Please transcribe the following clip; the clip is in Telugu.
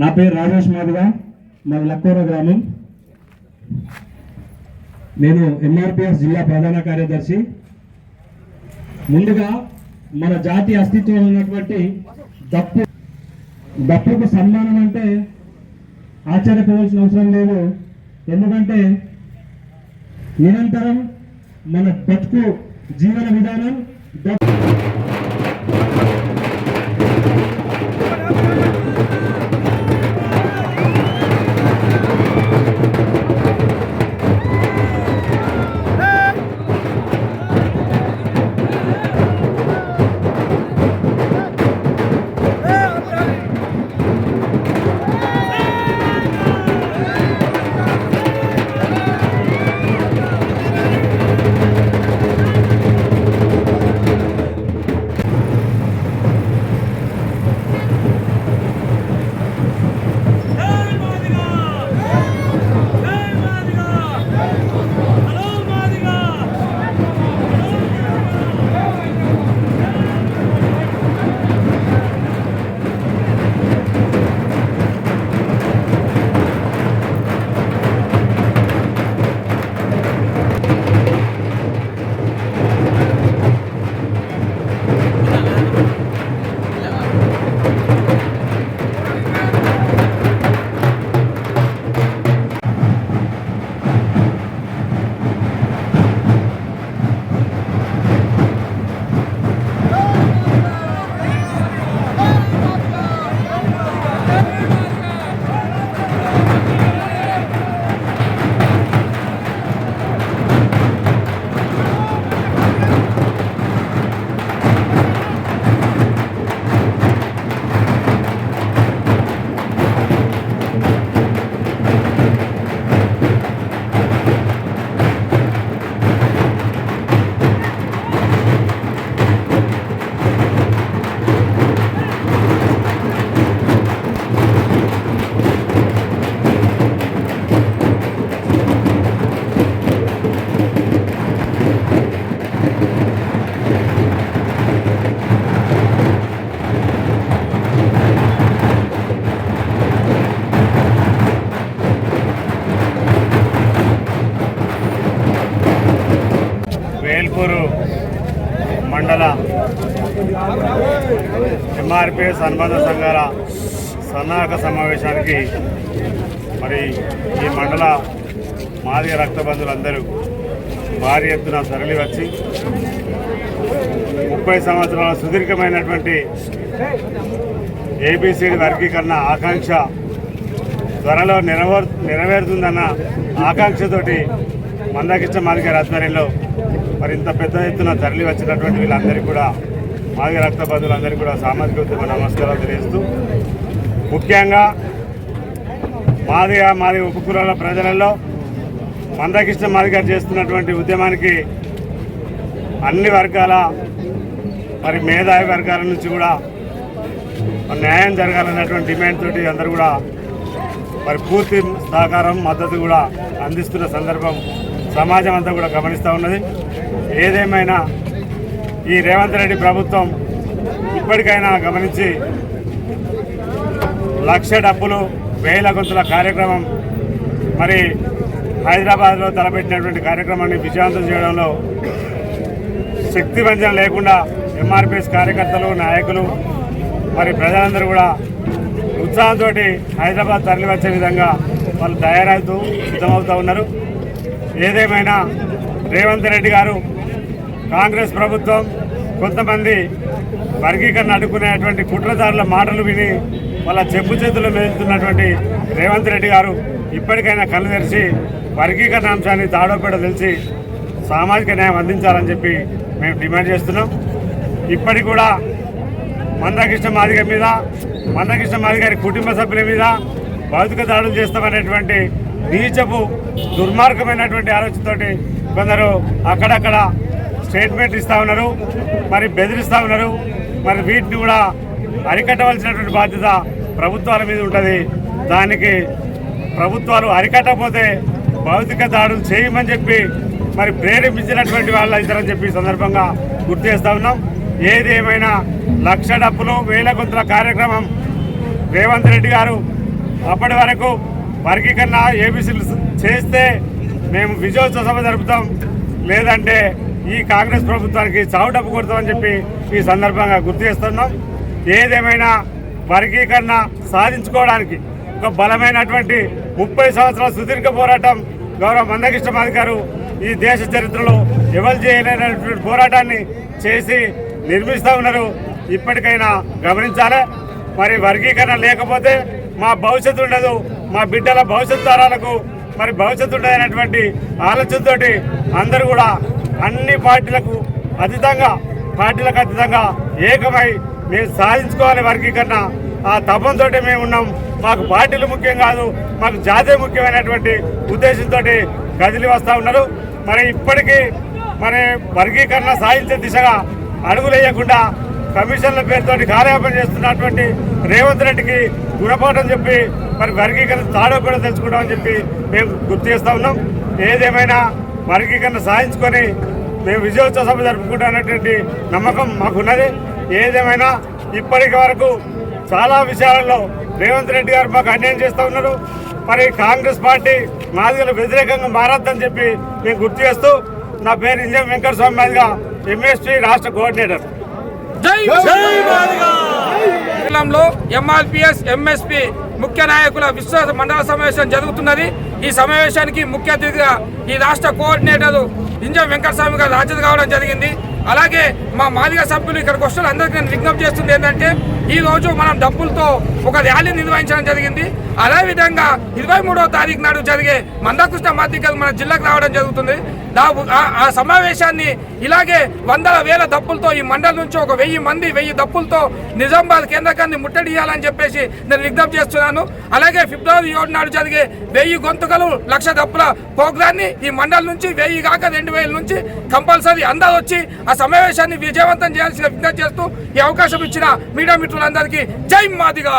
నా పేరు రాజేష్ మాధవ మాది లక్కూర గ్రామం. నేను ఎంఆర్పిఎస్ జిల్లా ప్రధాన కార్యదర్శి. ముందుగా మన జాతి అస్తిత్వం ఉన్నటువంటి దప్పు దప్పుకు సన్మానం అంటే ఆశ్చర్యపోవాల్సిన అవసరం లేదు. ఎందుకంటే నిరంతరం మన బతుకు జీవన విధానం దప్పు ఎంఆర్పిఎస్ అనుబంధ సంఘాల సన్నాహక సమావేశానికి మరి ఈ మండల మాదిగ రక్తబంధులందరూ భారీ ఎత్తున తరలి వచ్చి ముప్పై సంవత్సరాల సుదీర్ఘమైనటువంటి ఏబిసిడి వర్గీకరణ ఆకాంక్ష త్వరలో నెరవేరు నెరవేరుతుందన్న ఆకాంక్షతోటి మందాకిష్ట మాదిగ ఆధ్వర్యంలో మరి ఇంత పెద్ద ఎత్తున తరలి వచ్చినటువంటి వీళ్ళందరికీ కూడా మాదిగ రక్త బంధువులందరికీ కూడా సామాజిక ఉద్యమ నమస్కారాలు తెలియజేస్తూ ముఖ్యంగా మాదిగ మాదిగ ఉపకులాల ప్రజలలో మందకృష్ణ మాదిగ చేస్తున్నటువంటి ఉద్యమానికి అన్ని వర్గాల మరి మేధావి వర్గాల నుంచి కూడా న్యాయం జరగాలన్నటువంటి డిమాండ్ తోటి అందరూ కూడా మరి పూర్తి సహకారం మద్దతు కూడా అందిస్తున్న సందర్భం సమాజం అంతా కూడా గమనిస్తూ ఉన్నది. ఏదేమైనా ఈ రేవంత్ రెడ్డి ప్రభుత్వం ఇప్పటికైనా గమనించి లక్ష డబ్బులు వేల గొంతుల కార్యక్రమం మరి హైదరాబాద్లో తలపెట్టినటువంటి కార్యక్రమాన్ని విజయవంతం చేయడంలో శక్తి వంచన లేకుండా ఎంఆర్పిఎస్ కార్యకర్తలు నాయకులు మరి ప్రజలందరూ కూడా ఉత్సాహంతో హైదరాబాద్ తరలి వచ్చే విధంగా వాళ్ళు తయారవుతూ సిద్ధమవుతూ ఉన్నారు. ఏదేమైనా రేవంత్ రెడ్డి గారు కాంగ్రెస్ ప్రభుత్వం కొంతమంది వర్గీకరణ అడ్డుకునేటువంటి కుట్రదారుల మాటలు విని వాళ్ళ చెప్పు చేతుల్లో మెదులుతున్నటువంటి రేవంత్ రెడ్డి గారు ఇప్పటికైనా కళ్ళు తెరిచి వర్గీకరణ అంశాన్ని తాడోపేడ తెలిసి సామాజిక న్యాయం అందించాలని చెప్పి మేము డిమాండ్ చేస్తున్నాం. ఇప్పటికి కూడా మందకృష్ణ మాదిగ మీద మందకృష్ణ మాదిగ గారి కుటుంబ సభ్యుల మీద భౌతిక దాడులు చేస్తామనేటువంటి నీచపు దుర్మార్గమైనటువంటి ఆలోచనతోటి కొందరు అక్కడక్కడ స్టేట్మెంట్ ఇస్తా ఉన్నారు. మరి బెదిరిస్తూ ఉన్నారు. మరి వీటిని కూడా అరికట్టవలసినటువంటి బాధ్యత ప్రభుత్వాల మీద ఉంటుంది. దానికి ప్రభుత్వాలు అరికట్టకపోతే భౌతిక దాడులు చేయమని చెప్పి మరి ప్రేరేపించినటువంటి వాళ్ళు ఇద్దరని చెప్పి సందర్భంగా గుర్తు చేస్తూ ఉన్నాం. ఏది ఏమైనా లక్ష డబ్బులు వేల గుంతల కార్యక్రమం రేవంత్ రెడ్డి గారు అప్పటి వరకు వర్గీకరణ ఏబీసీలు చేస్తే మేము విజయోత్సవ సభ జరుపుతాం. లేదంటే ఈ కాంగ్రెస్ ప్రభుత్వానికి చావు డబ్బు కొడతామని చెప్పి ఈ సందర్భంగా గుర్తు చేస్తున్నాం. ఏదేమైనా వర్గీకరణ సాధించుకోవడానికి ఒక బలమైనటువంటి ముప్పై సంవత్సరాల సుదీర్ఘ పోరాటం గౌరవ మందకృష్ణ గారు ఈ దేశ చరిత్రలో ఎవరు చేయలేనటువంటి పోరాటాన్ని చేసి నిర్మిస్తూ ఉన్నారు. ఇప్పటికైనా గమనించాలి? మరి వర్గీకరణ లేకపోతే మా భవిష్యత్తు ఉండదు. మా బిడ్డల భవిష్యత్ తరాలకు మరి భవిష్యత్తు ఉండదనేటువంటి ఆలోచనతోటి అందరూ కూడా అన్ని పార్టీలకు అతీతంగా పార్టీలకు అతీతంగా ఏకమై మేము సాధించుకోవాలి వర్గీకరణ. ఆ తపంతో మేము ఉన్నాం. మాకు పార్టీలు ముఖ్యం కాదు మాకు జాతీయ ముఖ్యమైనటువంటి ఉద్దేశంతో కదిలి వస్తూ ఉన్నారు. మరి ఇప్పటికీ మరి వర్గీకరణ సాధించే దిశగా అడుగులు వేయకుండా కమిషన్ల పేరుతో కార్యాపన చేస్తున్నటువంటి రేవంత్ రెడ్డికి గుణపాఠం చెప్పి మరి వర్గీకరణ తాడో కూడా తెలుసుకుంటామని చెప్పి మేము గుర్తు చేస్తూ ఉన్నాం. ఏదేమైనా వర్గీకరణ సాధించుకొని మేము విజయోత్సవ సభ జరుపుకుంటున్నటువంటి నమ్మకం మాకున్నది. ఏదేమైనా ఇప్పటికి వరకు చాలా విషయాలలో రేవంత్ రెడ్డి గారు మాకు అన్యాయం చేస్తూ ఉన్నారు. మరి కాంగ్రెస్ పార్టీ మాదిగలు వ్యతిరేకంగా మారద్దని చెప్పి మేము గుర్తు చేస్తూ నా పేరు ఇంజం వెంకట స్వామి మాదిగా ఎంఎస్పీ రాష్ట్ర కోఆర్డినేటర్. ఎంఆర్పిఎస్ ఎంఎస్పి ముఖ్య నాయకుల విశ్వాస మండల సమావేశం జరుగుతున్నది. ఈ సమావేశానికి ముఖ్య అతిథిగా ఈ రాష్ట్ర కోఆర్డినేటర్ ఇంజం వెంకటస్వామి గారు హాజరు కావడం జరిగింది. అలాగే మా మాదిగ సభ్యులు ఇక్కడికి వస్తున్న అందరికీ నేను విజ్ఞప్తి చేస్తుంది ఏంటంటే ఈ రోజు మనం డబ్బులతో ఒక ర్యాలీ నిర్వహించడం జరిగింది. అదేవిధంగా ఇరవై మూడవ తారీఖు నాడు జరిగే మందకృష్ణ మాదిగలు మన జిల్లాకు రావడం జరుగుతుంది. ఆ- ఆ సమావేశాన్ని ఇలాగే వందల వేల దప్పులతో ఈ మండల నుంచి ఒక వెయ్యి మంది వెయ్యి దప్పులతో నిజామాబాద్ కేంద్రకాన్ని ముట్టడియాలని చెప్పేసి నేను విజ్ఞప్తి చేస్తున్నాను. అలాగే ఫిబ్రవరి ఏడు నాడు జరిగే వెయ్యి గొంతుకలు లక్ష దప్పుల ప్రోగ్రాన్ని ఈ మండల నుంచి వెయ్యి కాక రెండు వేల నుంచి కంపల్సరీ అందరూ వచ్చి ఆ సమావేశాన్ని విజయవంతం చేయాల్సిన విజ్ఞప్తి చేస్తూ ఈ అవకాశం ఇచ్చిన మీడియా మిత్రులందరికీ జై మాదిగా.